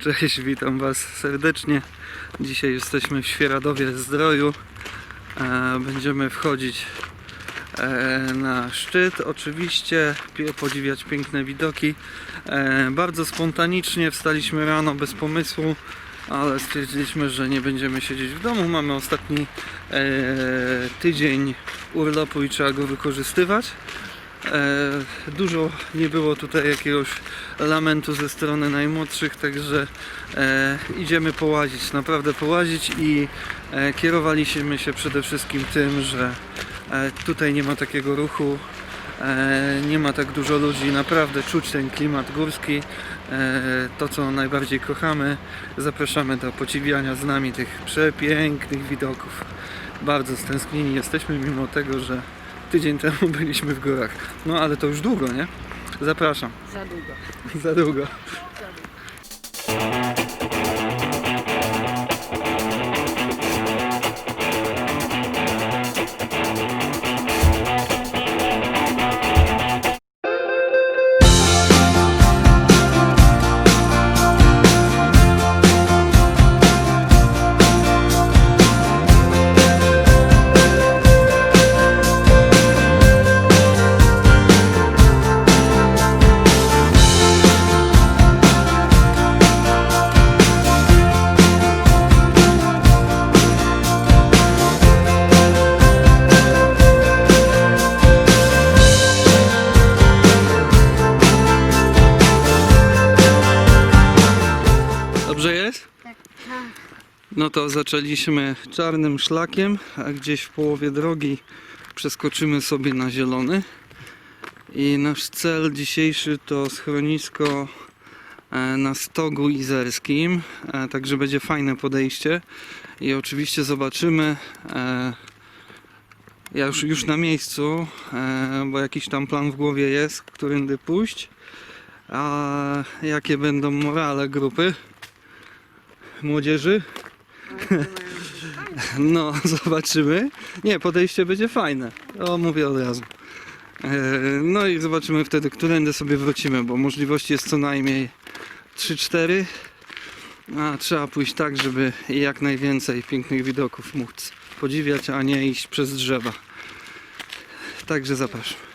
Cześć, witam Was serdecznie. Dzisiaj jesteśmy w Świeradowie Zdroju. E, Będziemy wchodzić e, na szczyt. Oczywiście podziwiać piękne widoki. E, Bardzo spontanicznie wstaliśmy rano bez pomysłu, ale stwierdziliśmy, że nie będziemy siedzieć w domu. Mamy ostatni tydzień urlopu i trzeba go wykorzystywać. E, Dużo nie było tutaj jakiegoś lamentu ze strony najmłodszych, także e, idziemy połazić, naprawdę połazić i e, kierowaliśmy się przede wszystkim tym, że tutaj nie ma takiego ruchu, nie ma tak dużo ludzi, naprawdę czuć ten klimat górski, to co najbardziej kochamy. Zapraszamy do podziwiania z nami tych przepięknych widoków. Bardzo stęsknieni jesteśmy, mimo tego, że tydzień temu byliśmy w górach. No ale to już długo, nie? Zapraszam. Za długo. Za długo. No to zaczęliśmy czarnym szlakiem, a gdzieś w połowie drogi przeskoczymy sobie na zielony. I nasz cel dzisiejszy to schronisko e, na Stogu Izerskim, e, także będzie fajne podejście. I oczywiście zobaczymy, e, ja już, już na miejscu, bo jakiś tam plan w głowie jest, którędy pójść. A jakie będą morale grupy młodzieży? No, zobaczymy. Nie, podejście będzie fajne. O, mówię od razu. E, No i zobaczymy wtedy, którędy sobie wrócimy, bo możliwości jest co najmniej 3-4. A trzeba pójść tak, żeby jak najwięcej pięknych widoków móc podziwiać, a nie iść przez drzewa. Także zapraszam.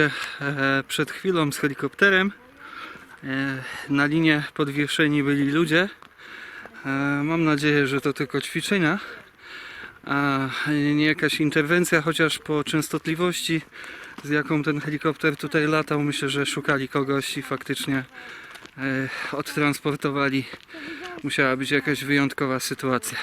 E, przed chwilą z helikopterem. E, na linie podwieszeni byli ludzie, E, Mam nadzieję, że to tylko ćwiczenia, a nie jakaś interwencja, chociaż po częstotliwości, z jaką ten helikopter tutaj latał, myślę, że szukali kogoś i faktycznie odtransportowali. Musiała być jakaś wyjątkowa sytuacja.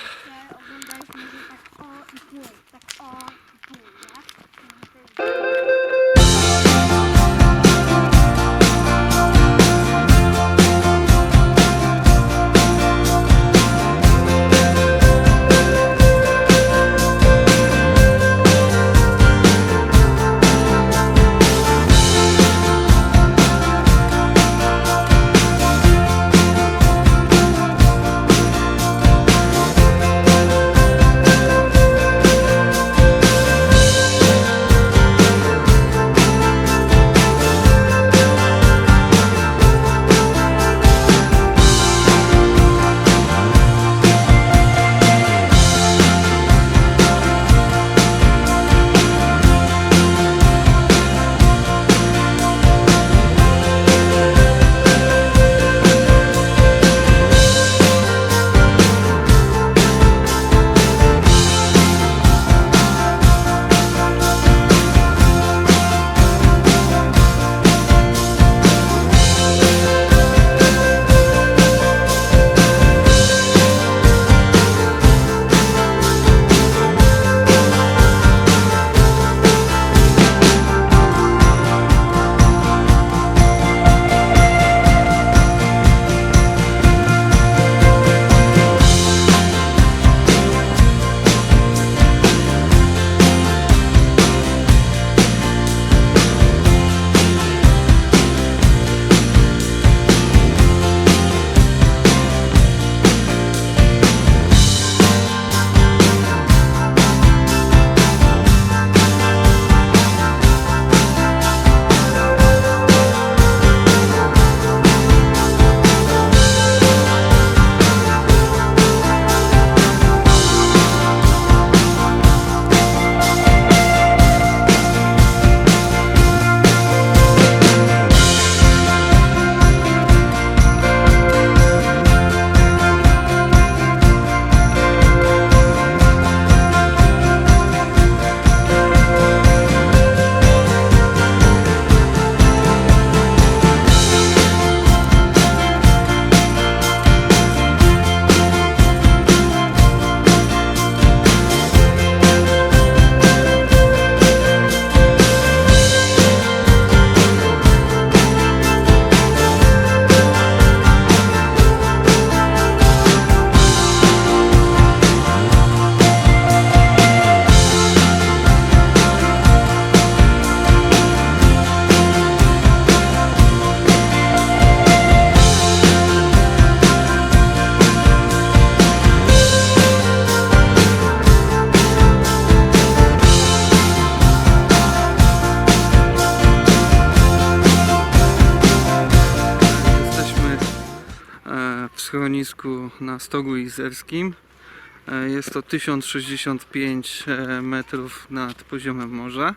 Schronisku na Stogu Izerskim. E, Jest to 1065 e, metrów nad poziomem morza.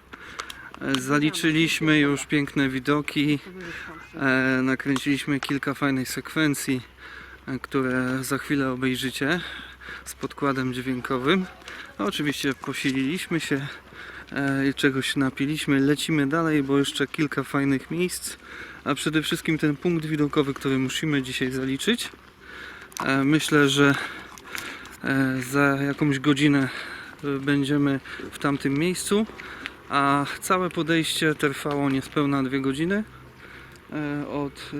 E, Zaliczyliśmy już piękne widoki. Nakręciliśmy kilka fajnych sekwencji, które za chwilę obejrzycie z podkładem dźwiękowym. No, oczywiście posililiśmy się i czegoś napiliśmy. Lecimy dalej, bo jeszcze kilka fajnych miejsc a przede wszystkim ten punkt widokowy, który musimy dzisiaj zaliczyć. E, Myślę, że e, za jakąś godzinę e, będziemy w tamtym miejscu, a całe podejście trwało niespełna dwie godziny od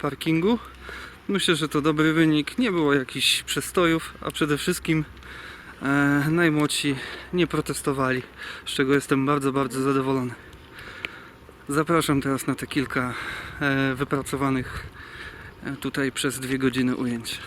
parkingu. Myślę, że to dobry wynik. Nie było jakichś przestojów, a przede wszystkim najmłodsi nie protestowali, z czego jestem bardzo, bardzo zadowolony. Zapraszam teraz na te kilka wypracowanych tutaj przez dwie godziny ujęć.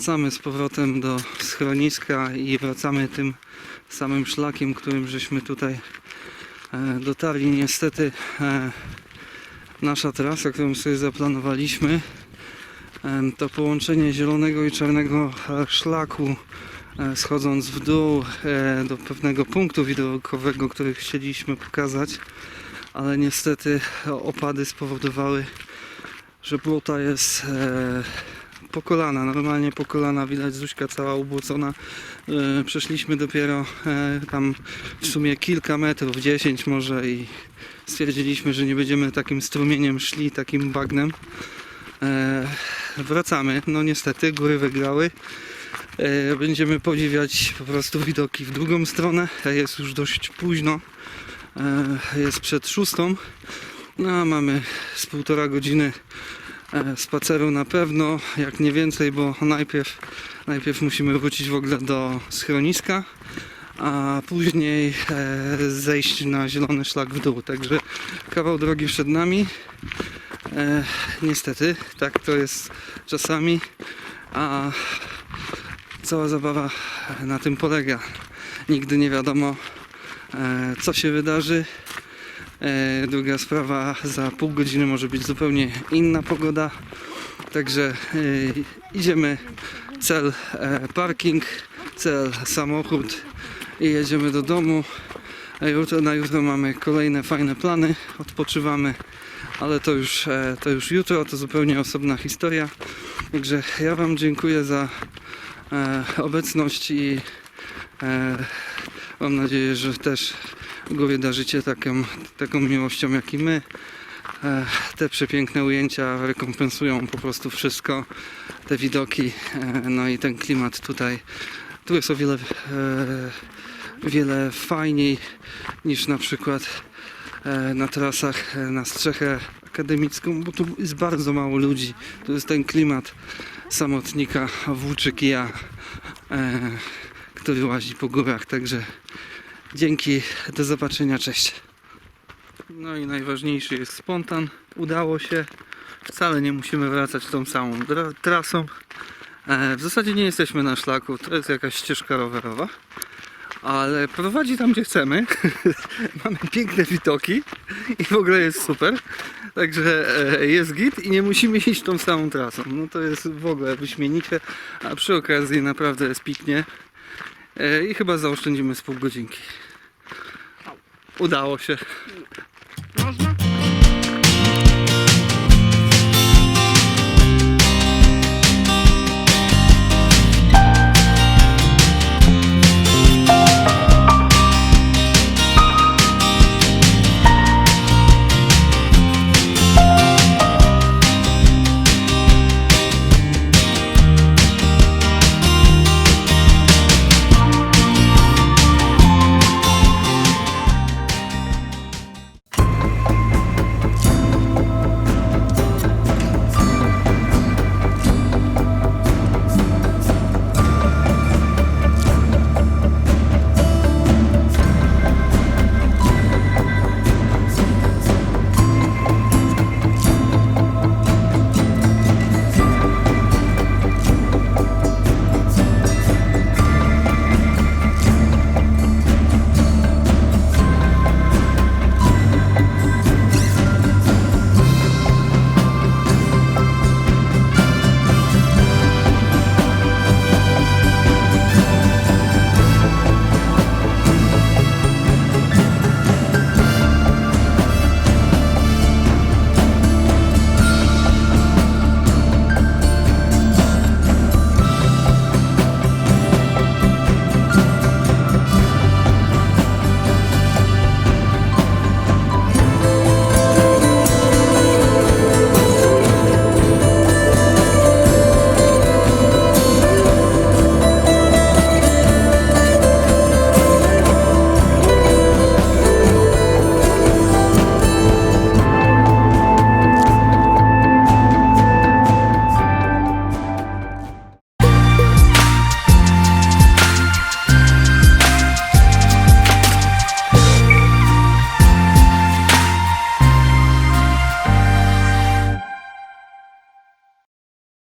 Wracamy z powrotem do schroniska i wracamy tym samym szlakiem, którym żeśmy tutaj e, dotarli. Niestety e, nasza trasa, którą sobie zaplanowaliśmy, e, to połączenie zielonego i czarnego szlaku schodząc w dół do pewnego punktu widokowego, który chcieliśmy pokazać, ale niestety opady spowodowały, że błota jest po kolana, normalnie po kolana, widać Zuśka cała ubłocona. E, przeszliśmy dopiero e, tam w sumie kilka metrów, 10 może i stwierdziliśmy, że nie będziemy takim strumieniem szli, takim bagnem. E, wracamy, no niestety, góry wygrały. Będziemy podziwiać po prostu widoki w drugą stronę. Jest już dość późno. Jest przed szóstą. No, mamy z półtora godziny spaceru na pewno, jak nie więcej, bo najpierw, najpierw musimy wrócić w ogóle do schroniska, a później e, zejść na zielony szlak w dół. Także kawał drogi przed nami. E, niestety, tak to jest czasami, a cała zabawa na tym polega. Nigdy nie wiadomo, e, co się wydarzy. E, Druga sprawa, za pół godziny może być zupełnie inna pogoda. Także e, idziemy, cel e, parking, cel samochód i jedziemy do domu. Jutro, na jutro mamy kolejne fajne plany, odpoczywamy, ale to już, to już jutro, to zupełnie osobna historia. Także ja Wam dziękuję za obecność i mam nadzieję, że też Góry darzycie taką, taką miłością jak i my. E, Te przepiękne ujęcia rekompensują po prostu wszystko, te widoki, e, no i ten klimat tutaj. Tu jest o wiele, e, wiele fajniej niż na przykład na trasach na strzechę akademicką, bo tu jest bardzo mało ludzi. Tu jest ten klimat samotnika, włóczyk i ja, który łazi po górach, także Dzięki, do zobaczenia, cześć. No i najważniejszy jest spontan. Udało się. Wcale nie musimy wracać tą samą trasą. E, w zasadzie nie jesteśmy na szlaku, to jest jakaś ścieżka rowerowa. Ale prowadzi tam gdzie chcemy. Mamy piękne widoki i w ogóle jest super. Także e, jest git i nie musimy iść tą samą trasą. No to jest w ogóle wyśmienicie, a przy okazji naprawdę jest piknie. E, I chyba zaoszczędzimy z pół godzinki. Udało się. Można?